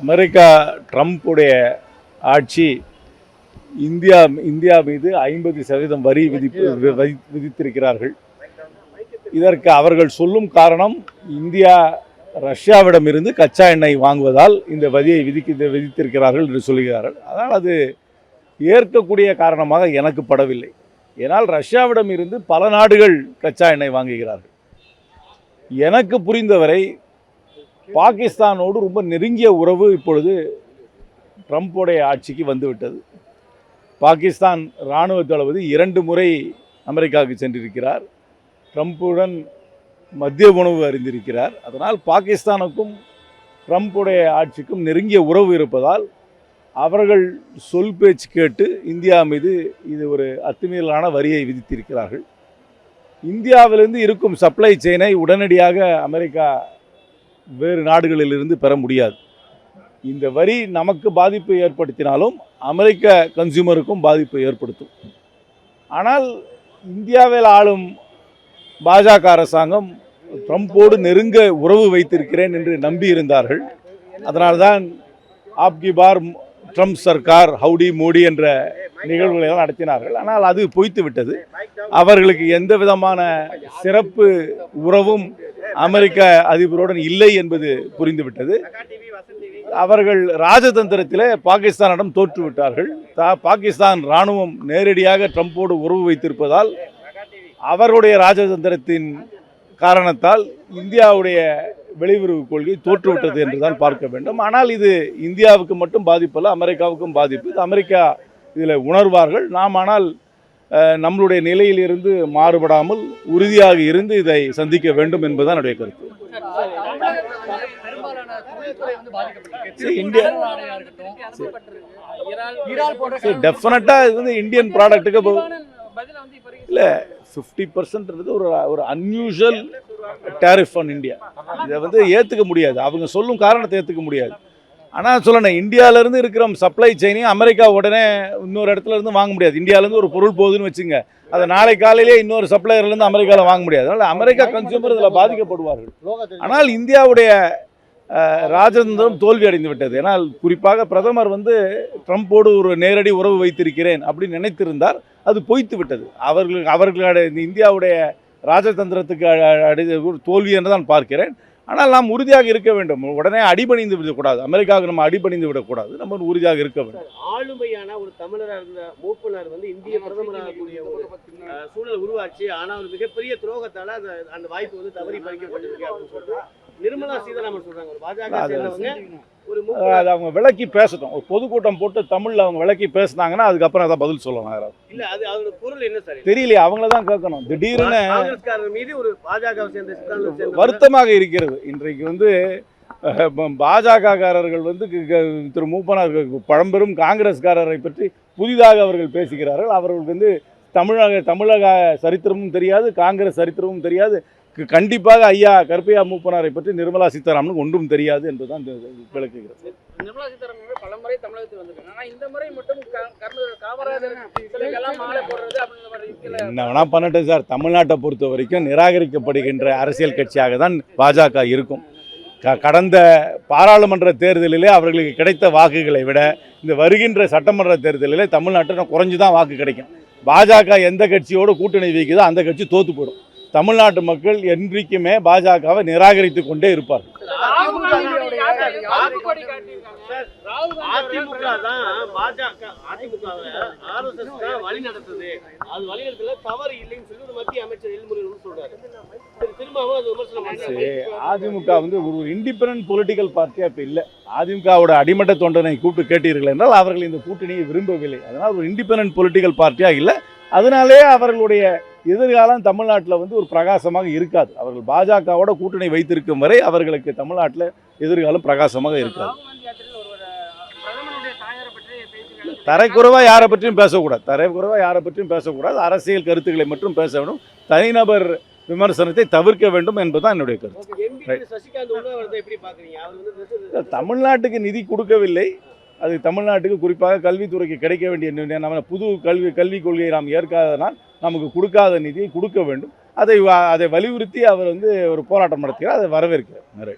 America ட்ரம்ப்புடைய ஆட்சி India India மீது ஐம்பது சதவீதம் வரி விதிப்பு விதித்திருக்கிறார்கள். இதற்கு அவர்கள் சொல்லும் காரணம் இந்தியா ரஷ்யாவிடமிருந்து கச்சா எண்ணெய் வாங்குவதால் இந்த வரியை விதிக்க விதித்திருக்கிறார்கள் என்று சொல்கிறார்கள். அதனால் அது ஏற்கக்கூடிய காரணமாக எனக்கு படவில்லை. ஏனால் ரஷ்யாவிடம் இருந்து பல நாடுகள் கச்சா எண்ணெய் வாங்குகிறார்கள். எனக்கு புரிந்தவரை பாகிஸ்தானோடு ரொம்ப நெருங்கிய உறவு இப்பொழுது ட்ரம்ப்புடைய ஆட்சிக்கு வந்துவிட்டது. பாகிஸ்தான் இராணுவ தளபதி இரண்டு முறை அமெரிக்காவுக்கு சென்றிருக்கிறார். ட்ரம்ப்புடன் மத்திய உணவு அறிந்திருக்கிறார். அதனால் பாகிஸ்தானுக்கும் ட்ரம்ப்புடைய ஆட்சிக்கும் நெருங்கிய உறவு இருப்பதால் அவர்கள் சொல் பேச்சு கேட்டு இந்தியா மீது இது ஒரு அத்துமீறலான வரியை விதித்திருக்கிறார்கள். இந்தியாவிலிருந்து இருக்கும் சப்ளை செயினை உடனடியாக அமெரிக்கா வேறு நாடுகளிலிருந்து பெற முடியாது. இந்த வரி நமக்கு பாதிப்பு ஏற்படுத்தினாலும் அமெரிக்க கன்சியூமருக்கும் பாதிப்பு ஏற்படுத்தும். ஆனால் இந்தியாவில் ஆளும் பாஜக அரசாங்கம் ட்ரம்ப்போடு நெருங்க உறவு வைத்திருக்கிறேன் என்று நம்பியிருந்தார்கள். அதனால்தான் ஆப்கி பார் ட்ரம்ப் சர்க்கார் ஹவுடி மோடி என்ற நிகழ்வுகளை எல்லாம் நடத்தினார்கள். ஆனால் அது பொய்த்து விட்டது அவர்களுக்கு எந்த விதமான சிறப்பு உறவும் அமெரிக்க அதிபருடன் இல்லை என்பது புரிந்துவிட்டது. அவர்கள் ராஜதந்திரத்திலே பாகிஸ்தானிடம் தோற்றுவிட்டார்கள். தா- பாகிஸ்தான் இராணுவம் நேரடியாக ட்ரம்போடு உறவு வைத்திருப்பதால் அவருடைய ராஜதந்திரத்தின் காரணத்தால் இந்தியாவுடைய வெளியுறவு கொள்கை தோற்றுவிட்டது என்று தான் பார்க்க வேண்டும். ஆனால் இது இந்தியாவுக்கு மட்டும் பாதிப்பல்ல அமெரிக்காவுக்கும் பாதிப்பு. இது அமெரிக்கா இதில் உணர்வார்கள். நாம் ஆனால் நம்மளுடைய நிலையிலிருந்து மாறுபடாமல் உறுதியாக இருந்து இதை சந்திக்க வேண்டும் என்பதுதான் என்னுடைய கருத்து. சரி, இந்தியா- இது வந்து இந்தியன் ப்ராடக்ட்டுக்கு தெளிவான இல்லை ஃபிஃப்டி பர்சன்ட்ன்றது ஒரு ஒரு அன்யூஷுவல் டேரிஃப் ஆன் இந்தியா இதை வந்து ஏற்றுக்க முடியாது. அவங்க சொல்லும் காரணத்தை ஏற்றுக்க முடியாது. ஆனால் சொல்லணும் இந்தியாவிலேருந்து இருக்கிற சப்ளை செயினையும் அமெரிக்கா உடனே இன்னொரு இடத்துல இருந்து வாங்க முடியாது. இந்தியாவிலேருந்து ஒரு பொருள் போகுதுன்னு வச்சுங்க. அதை நாளை காலையிலே இன்னொரு சப்ளையர்லேருந்து அமெரிக்காவில் வாங்க முடியாது. அதனால் அமெரிக்கா கன்சியூமர் இதில் பாதிக்கப்படுவார்கள். ஆனால் இந்தியாவுடைய ராஜதந்திரம் தோல்வி அடைந்து விட்டது. ஏன்னால் குறிப்பாக பிரதமர் வந்து ட்ரம்போடு ஒரு நேரடி உறவு வைத்திருக்கிறேன் அப்படின்னு நினைத்திருந்தார். அது பொய்த்து விட்டது. அவர்கள் அவர்களுடைய இந்த இந்தியாவுடைய ராஜதந்திரத்துக்கு அடி ஒரு தோல்வி என்று தான் பார்க்கிறேன். ஆனால் நாம் உறுதியாக இருக்க வேண்டும். உடனே அடிபணிந்து விடக்கூடாது. அமெரிக்காவுக்கு நம்ம அடிபணிந்து விடக்கூடாது. நம்ம உறுதியாக இருக்க வேண்டும். ஆளுமையான ஒரு தமிழரா இருந்த மூப்பனார் வந்து இந்திய பிரதமராகக்கூடிய ஒரு சூழல் உருவாச்சு. ஆனா ஒரு மிகப்பெரிய துரோகத்தால அந்த அந்த வாய்ப்பு வந்து தவறி பறிக்கப்பட்டிருக்கு அப்படின்னு சொல்லிட்டு நிர்மலா சீதாராமன் சொல்றாங்க. ஒரு பாஜக அது- சேர்ந்தவங்க ஒரு அஹ், மூப்பனார் அது அவங்க விளக்கி பேசட்டும். ஒரு பொதுக்கூட்டம் போட்டு தமிழில் அவங்க விளக்கி பேசுனாங்கன்னா அதுக்கப்புறம் அதை பதில் சொல்லலாம் யாராவது. இல்ல அது அதோட பொருள் என்ன சார்? தெரியலையே அவங்கள தான் கேட்கணும். திடீர்னு காங்கிரஸ்காரர் மீது ஒரு பாஜக சேர்ந்த சித்தாந்தம் சேர்ந்த வருத்தமாக இருக்கிறது. இன்றைக்கு வந்து பாஜகக்காரர்கள் வந்து திரு மூப்பனார் பழம்பெரும் காங்கிரஸ்காரரை பற்றி புதிதாக அவர்கள் பேசுகிறார்கள். அவர்களுக்கு வந்து தமிழக தமிழக சரித்திரமும் தெரியாது காங்கிரஸ் சரித்திரமும் தெரியாது. கண்டிப்பாக ஐயா கருப்பையா மூப்பனாரை பற்றி நிர்மலா சீதாராமனுக்கு ஒன்றும் தெரியாது இது விளக்குகிறது. நிர்மலா சீதாராமன் பல முறை வந்திருக்காங்க. இந்த முறை மட்டும் காமராஜர் என்ன வேணா பண்ணட்டும் சார். தமிழ்நாட்டை பொறுத்த வரைக்கும் நிராகரிக்கப்படுகின்ற அரசியல் கட்சியாக தான் பாஜக இருக்கும். கடந்த பாராளுமன்ற தேர்தலிலே அவர்களுக்கு கிடைத்த வாக்குகளை விட இந்த வருகின்ற சட்டமன்ற தேர்தலிலே தமிழ்நாட்டில் குறைஞ்சு தான் வாக்கு கிடைக்கும். பாஜக எந்த கட்சியோடு கூட்டணி வைக்குதோ அந்த கட்சி தோத்து போயிடும். தமிழ்நாட்டு மக்கள் என்றைக்குமே பாஜகவை நிராகரித்து கொண்டே காந்தி அதிமுக வந்து ஒரு இண்டிபெண்டன்ட் பொலிட்டிக்கல் பார்ட்டியாக இப்போ இல்லை. அதிமுகவோட அடிமட்ட தொண்டனை கூப்பிட்டு கேட்டீர்கள் என்றால் அவர்கள் இந்த கூட்டணியை விரும்பவில்லை. அதனால் ஒரு இண்டிபெண்டன்ட் பொலிட்டிக்கல் பார்ட்டியாக இல்லை. அதனாலே அவர்களுடைய எதிர்காலம் தமிழ்நாட்டில் வந்து ஒரு பிரகாசமாக இருக்காது. அவர்கள் பாஜகவோட கூட்டணி வைத்திருக்கும் வரை அவர்களுக்கு தமிழ்நாட்டில் எதிர்காலம் பிரகாசமாக இருக்காது. தரைக்குறைவாக யாரை பற்றியும் பேசக்கூடாது. தரைக்குறைவாக யாரை பற்றியும் பேசக்கூடாது. அரசியல் கருத்துக்களை மட்டும் பேச வேண்டும் தனிநபர் விமர்சனத்தை தவிர்க்க வேண்டும் என்பதுதான் என்னுடைய கருத்து. எம்பி திரு சசிகாந்த் உண்ணாவிரதம் எப்படி பாக்குறீங்க அவர் வந்து இல்ல, தமிழ்நாட்டுக்கு நிதி கொடுக்கவில்லை. அது தமிழ்நாட்டுக்கு குறிப்பாக கல்வித்துறைக்கு கிடைக்க வேண்டிய நம்ம புது கல்வி கல்விக் கொள்கையை நாம் ஏற்காதனால் நமக்கு கொடுக்காத நிதியை கொடுக்க வேண்டும். அதை வ- அதை வலியுறுத்தி அவர் வந்து ஒரு போராட்டம் நடத்துகிறார். அதை வரவேற்கிறார். நிறைய